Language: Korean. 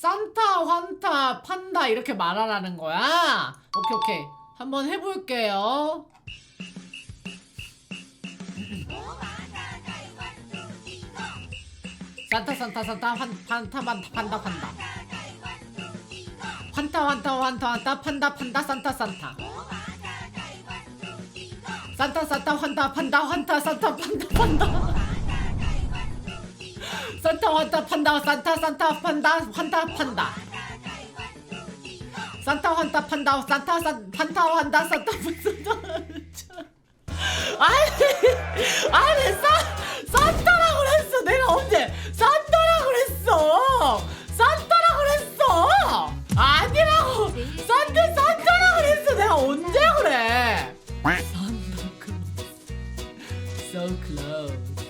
산타, 환타, 판다 이렇게 말하라는 거야? 오케이 오케이. 한번 해볼게요. 산타 산타 산타 환 판타 판타 판다 판다. 환타 환타 환타 환타 판다 판다 산타 산타. 산타 산타 환타 판다 환타 산타 판다 판다 산타 환타 판다 산타 산타 판다 환타 판다. 산타 환타 판다 산타 산 판타 환다 산타 판다 아니 아니 사 산타라고 그랬어. 내가 언제 산타라고 그랬어? 산타라고 그랬어? 아니라고. 산타 산타라고 그랬어. 내가 언제 그래? 산타 클로스 so close